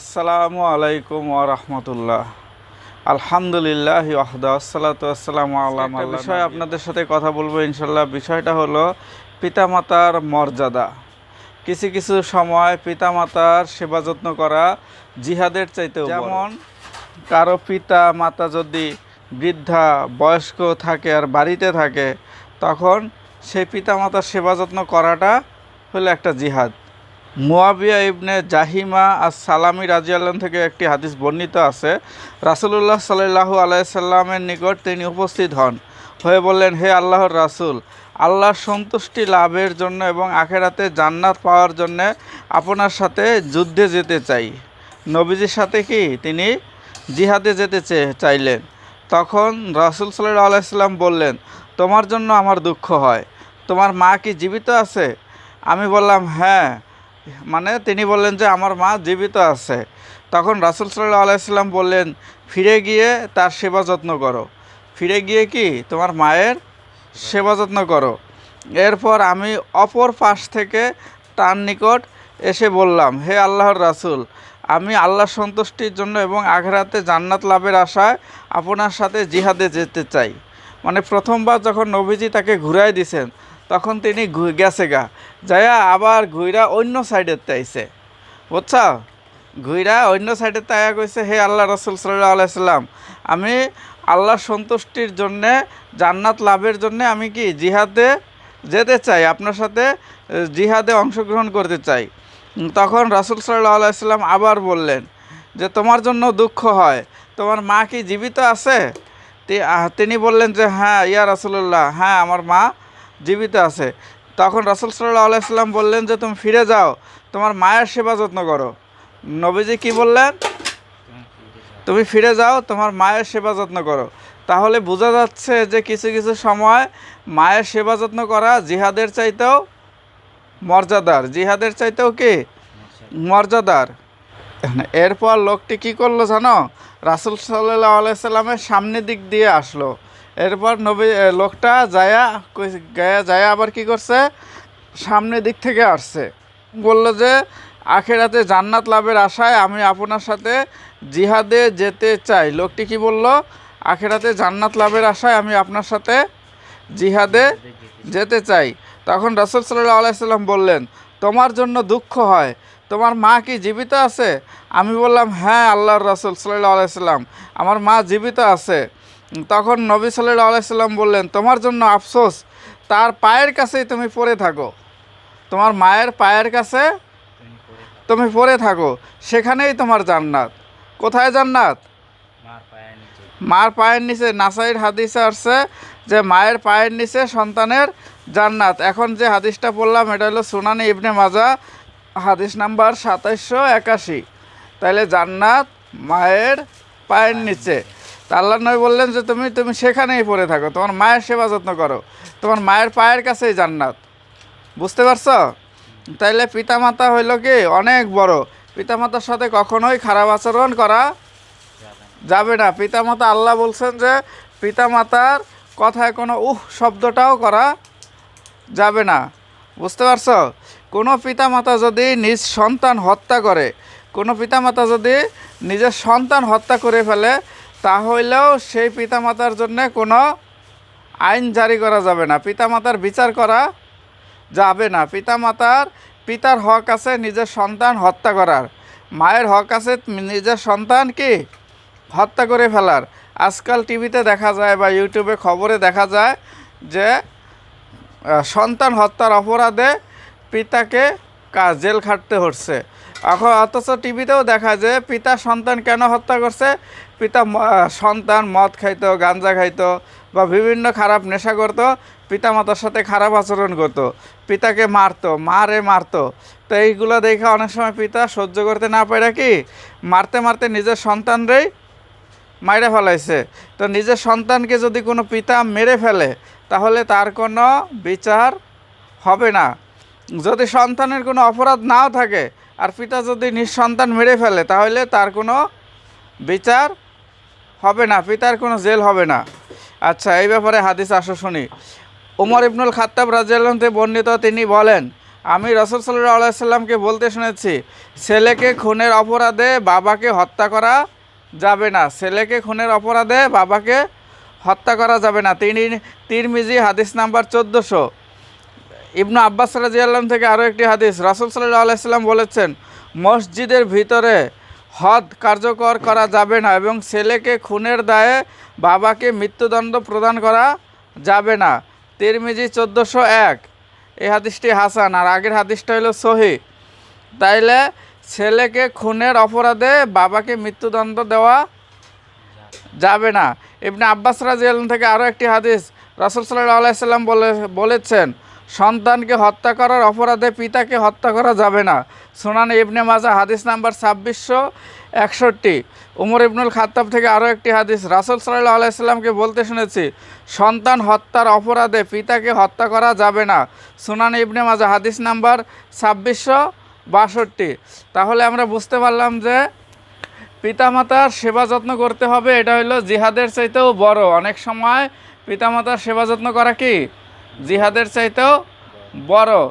আসসালামু আলাইকুম ওরহমতুল্লাহ আলহামদুলিল্লাহ ওয়াহদা আসসালাতু আসসালামু আল্লাহ বিষয় আপনাদের সাথে কথা বলব ইনশাল্লাহ বিষয়টা হলো পিতামাতার মর্যাদা। কিছু কিছু সময় পিতামাতার সেবা যত্ন করা জিহাদের চাইতেও যেমন কারও পিতা মাতা যদি বৃদ্ধা বয়স্ক থাকে আর বাড়িতে থাকে তখন সেই পিতামাতার সেবা যত্ন করাটা হলো একটা জিহাদ। মুয়াবিয়া ইবনে জাহিমা আর সালামি রাজিয়াল্লাহ থেকে একটি হাদিস বর্ণিত আছে। রাসুলুল্লাহ সাল্লাহু আলাইসাল্লামের নিকট তিনি উপস্থিত হন। হয়ে বললেন, হে আল্লাহর রাসূল, আল্লাহর সন্তুষ্টি লাভের জন্য এবং আখেরাতে জান্নাত পাওয়ার জন্য আপনার সাথে যুদ্ধে যেতে চাই। নবীজির সাথে কি তিনি জিহাদে যেতে চাইলেন? তখন রাসুল সাল্লাহ আলাইসাল্লাম বললেন, তোমার জন্য আমার দুঃখ হয়। তোমার মা কি জীবিত আছে? আমি বললাম হ্যাঁ। মানে তিনি বললেন যে, আমার মা জীবিত আছে। তখন রাসুল সাল্লাহ আলাইসাল্লাম বললেন, ফিরে গিয়ে তার সেবা যত্ন করো। ফিরে গিয়ে কি? তোমার মায়ের সেবা যত্ন করো। এরপর আমি অপর পাশ থেকে তার নিকট এসে বললাম, হে আল্লাহর রাসূল, আমি আল্লাহ সন্তুষ্টির জন্য এবং আঘরাতে জান্নাত লাভের আশায় আপনার সাথে জিহাদে যেতে চাই। মানে প্রথমবার যখন নবীজি তাকে ঘুরাই দিছেন তখন তিনি গেছে গা। যাইয়া আবার ঘুইরা অন্য সাইডের তাইছে। বুঝছ? ঘুইরা অন্য সাইডে তাইয়া কইছে হে আল্লাহ রসুল সাল্লাহ আলাইসাল্লাম আমি আল্লাহ সন্তুষ্টির জন্যে, জান্নাত লাভের জন্যে আমি কি জিহাদে যেতে চাই? আপনার সাথে জিহাদে অংশগ্রহণ করতে চাই। তখন রাসুল সাল্লাহ আলাইসাল্লাম আবার বললেন যে, তোমার জন্য দুঃখ হয়। তোমার মা কি জীবিত আছে? তিনি বললেন যে হ্যাঁ ইয়া রাসুল্লাহ হ্যাঁ আমার মা জীবিত আছে। তখন রাসুল সাল্লাহ আলাইসাল্লাম বললেন যে, তুমি ফিরে যাও, তোমার মায়ের সেবা যত্ন করো। নবীজি কি বললেন? তুমি ফিরে যাও, তোমার মায়ের সেবা যত্ন করো। তাহলে বোঝা যাচ্ছে যে, কিছু কিছু সময় মায়ের সেবা যত্ন করা জিহাদের চাইতেও মর্যাদার। জিহাদের চাইতেও কি? মর্যাদার। এরপর লোকটি কি করল জানো? রাসুল সাল্লাহ আলাইসাল্লামের সামনের দিক দিয়ে আসলো। এরপর নবী লোকটা যায়া কই- গায়া যায়া আবার কি করছে? সামনের দিক থেকে আসছে। বলল যে, আখেরাতে জান্নাত লাভের আশায় আমি আপনার সাথে জিহাদে যেতে চাই। লোকটি কি বলল? আখেরাতে জান্নাত লাভের আশায় আমি আপনার সাথে জিহাদে যেতে চাই। তখন রাসুল সাল্লাহ আলাইসাল্লাম বললেন, তোমার জন্য দুঃখ হয়। তোমার মা কি জীবিত আছে? আমি বললাম হ্যাঁ আল্লাহর রাসুল সাল্লাহ আলাইসাল্লাম আমার মা জীবিত আছে। তখন নবী সাল্লাহ আলাইসাল্লাম বললেন তোমার জন্য আফসোস তার পায়ের কাছেই তুমি পড়ে থাকো। তোমার মায়ের পায়ের কাছে তুমি পড়ে থাকো। সেখানেই তোমার জান্নাত। কোথায় জান্নাত? মার পায়ের নিচে। নাসাইর হাদিসে আসছে যে মায়ের পায়ের নিচে সন্তানের জান্নাত। এখন যে হাদিসটা পড়লাম এটা হলো সুনানি ইবনে মাজা হাদিস নাম্বার সাতাইশশো একাশি। তাইলে জান্নাত মায়ের পায়ের নিচে। তা আল্লাহ নবী বললেন যে তুমি তুমি সেখানেই পড়ে থাকো, তোমার মায়ের সেবা যত্ন করো, তোমার মায়ের পায়ের কাছেই জান্নাত। বুঝতে পারছ? তাইলে পিতামাতা হইল কি? অনেক বড়। পিতামাতার সাথে কখনোই খারাপ আচরণ করা যাবে না। পিতামাতা আল্লাহ বলছেন যে পিতামাতার কথায় কোনো উহ শব্দটাও করা যাবে না। বুঝতে পারছ? কোনো পিতামাতা যদি নিজ সন্তান হত্যা করে, কোনো পিতামাতা যদি নিজের সন্তান হত্যা করে ফেলে তাহলেও সেই পিতামাতার জন্য কোনো আইন জারি করা যাবে না। পিতামাতার বিচার করা যাবে না। পিতামাতার পিতার হক আছে নিজের সন্তান হত্যা করার। মায়ের হক আছে নিজের সন্তান কি? হত্যা করে ফেলার। আজকাল টিভিতে দেখা যায় বা ইউটিউবে খবরে দেখা যায় যে সন্তান হত্যার অপরাধে পিতাকে কা- জেল খাটতে হচ্ছে। এখন অথচ টিভিতেও দেখা যায় পিতা সন্তান কেন হত্যা করছে? পিতা সন্তান মদ খাইতো, গাঞ্জা খাইতো বা বিভিন্ন খারাপ নেশা করতো, পিতামাতার সাথে খারাপ আচরণ করতো। পিতাকে মারতো, মারে মারতো। তো এইগুলো দেখে অনেক সময় পিতা সহ্য করতে না পারে কি? মারতে মারতে নিজের সন্তানরেই মাইরে ফেলাইছে। তো নিজের সন্তানকে যদি কোনো পিতা মেরে ফেলে, তাহলে তার কোনো বিচার হবে না। যদি সন্তানের কোনো অপরাধ নাও থাকে আর পিতা যদি নিঃসন্তান মেরে ফেলে, তাহলে তার কোনো বিচার হবে না, পিতার কোনো জেল হবে না। আচ্ছা এই ব্যাপারে হাদিস আসো শুনি। ওমর ইবনুল খাত্তাব রাজিয়ালতে বর্ণিত তিনি বলেন, আমি রসুল সাল্লাহ আলাইসাল্লামকে বলতে শুনেছি, ছেলেকে খুনের অপরাধে বাবাকে হত্যা করা যাবে না। ছেলেকে খুনের অপরাধে বাবাকে হত্যা করা যাবে না। তিনি তিরমিজি হাদিস নাম্বার চোদ্দোশো। ইবনু আব্বাস রাজিয়াল্লাম থেকে আরও একটি হাদিস। রাসুল সাল্লাহ আলাইসাল্লাম বলেছেন, মসজিদের ভিতরে হদ কার্যকর করা যাবে না এবং ছেলেকে খুনের দায়ে বাবাকে মৃত্যুদণ্ড প্রদান করা যাবে না। তিরমিজি চোদ্দোশো এক, এই হাদিসটি হাসান। আর আগের হাদিসটা হলো সহি। তাইলে ছেলেকে খুনের অপরাধে বাবাকে মৃত্যুদণ্ড দেওয়া যাবে না। ইবনে আব্বাস রাজিয়াল্লাম থেকে আরও একটি হাদিস। রাসুল সাল্লাহ আলাইসাল্লাম বলে, বলেছেন সন্তানকে হত্যা করার অপরাধে পিতাকে হত্যা করা যাবে না। সুনান ইবনে মাজা, হাদিস নাম্বার ছাব্বিশশো একষট্টি। উমর ইবনুল খাত্তাব থেকে আরও একটি হাদিস। রাসুল সাল্লাহ আলাইসাল্লামকে বলতে শুনেছি, সন্তান হত্যার অপরাধে পিতাকে হত্যা করা যাবে না। সুনান ইবনে মাজা, হাদিস নাম্বার ছাব্বিশশো বাষট্টি। তাহলে আমরা বুঝতে পারলাম যে পিতামাতার সেবা যত্ন করতে হবে, এটা হলো জিহাদের চাইতেও বড়। অনেক সময় পিতামাতার সেবা যত্ন করা কি? জিহাদের চাইতেও বড়।